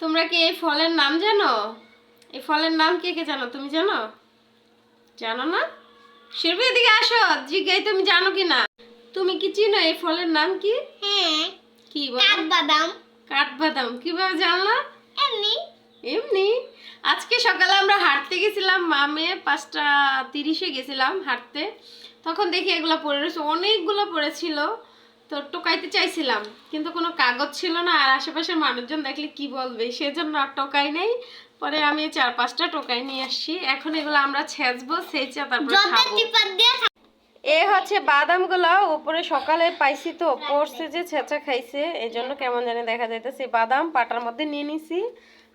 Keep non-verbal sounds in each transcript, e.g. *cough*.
তোমরা কি এই ফলের নাম জানো? এই ফলের নাম কে কে জানো তুমি জানো? জানো না? শিল্পী এদিকে আসো। জিজ্ঞাই তুমি জানো কি না তুমি কি চিনো এই ফলের নাম কি? হ্যাঁ। কি বলো? কাঠবাদাম। কাঠবাদাম কীভাবে জানলা? এমনি। এমনি। আজকে সকালে আমরা হাঁটতে গেছিলাম মামে পাঁচটা তিরিশে গেছিলাম হাঁটতে। তখন দেখি এগুলো পড়ে রয়েছে। অনেকগুলো পড়েছিল। তো টোকাইতে চাইছিলাম কিন্তু কোনো কাগজ ছিল না আর আশেপাশের মানুষজন দেখলে কি বলবে? সেজন্য আর টোকাই নেই। পরে আমি চার পাঁচটা টোকাই নিয়ে আসছি। এখন এগুলো আমরা ছেঁচবো সেচে তারপরে খাব। এ হচ্ছে বাদামগুলো উপরে সকালে পাইছি তো পড়ছে যে ছেঁচা খাইছে এই জন্য কেমন জানি দেখা যাইতেছে। বাদাম পাটার মধ্যে নিয়ে নিছি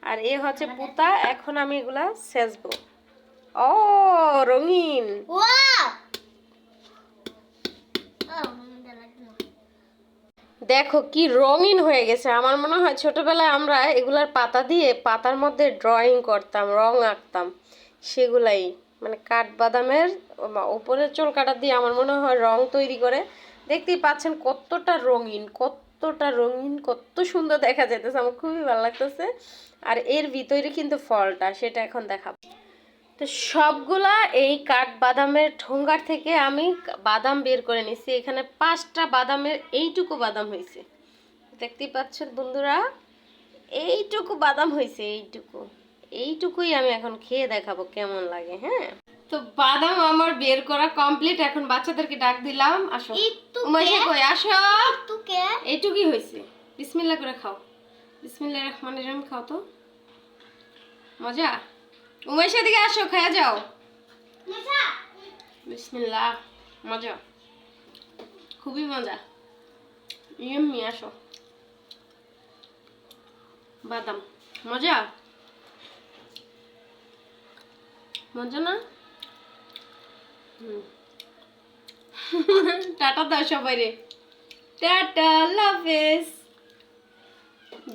আর এ হচ্ছে পুতা। এখন আমি এগুলা সেচবো ও রঙিন ওয়াও ও মজা লাগল দেখো কি রঙিন হয়ে গেছে। আমার মনে হয় ছোটবেলায় আমরা এগুলার পাতা দিয়ে পাতার মধ্যে ড্রয়িং করতাম, রং আঁকতাম। সেগুলাই মানে কাঠবাদামের ওপরের চুল কাটা দিয়ে আমার মনে হয় রং তৈরি করে। দেখতেই পাচ্ছেন কতটা রঙিন কতটা রঙিন, কত সুন্দর দেখা যাইতেছে, আমার খুবই ভালো লাগতেছে। আর এর ভিতরে কিন্তু ফলটা, সেটা এখন দেখাবো। তো সবগুলা এই কাঠ বাদামের ঠোঙ্গার থেকে আমি বাদাম বের করে নিছি এখানে পাঁচটা বাদামের এইটুকু বাদাম হয়েছে। দেখতেই পাচ্ছেন বন্ধুরা এইটুকু বাদাম হয়েছে এইটুকু। এইটুকুই আমি এখন খেয়ে দেখাবো কেমন লাগে হ্যাঁ? তো বাদাম আমার বের করা কমপ্লিট এখন বাচ্চাদেরকে ডাক দিলাম আসো। উমাইশা কই? আসো। এইটুকুই হয়েছে। বিসমিল্লা করে খাও। বিসমিল্লা রহমান রহিম খাও তো। মজা? উমেশের দিকে আসো খায়া যাও। বিসমিল্লাহ মজা। খুবই মজা। ইয়েম্মি আসো। বাদাম। মজা? মজা না। *laughs* টাটা দাও সবাই রে। টাটা লাফেস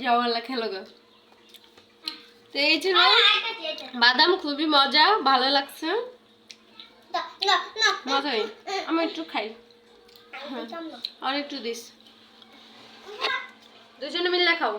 যাও আল্লাহ খেলো গো। তো এই ছিল বাদাম খুবই মজা ভালো লাগছে। মজাই আমি একটু খাই। আর একটু দিস। দুজনে মিলে খাও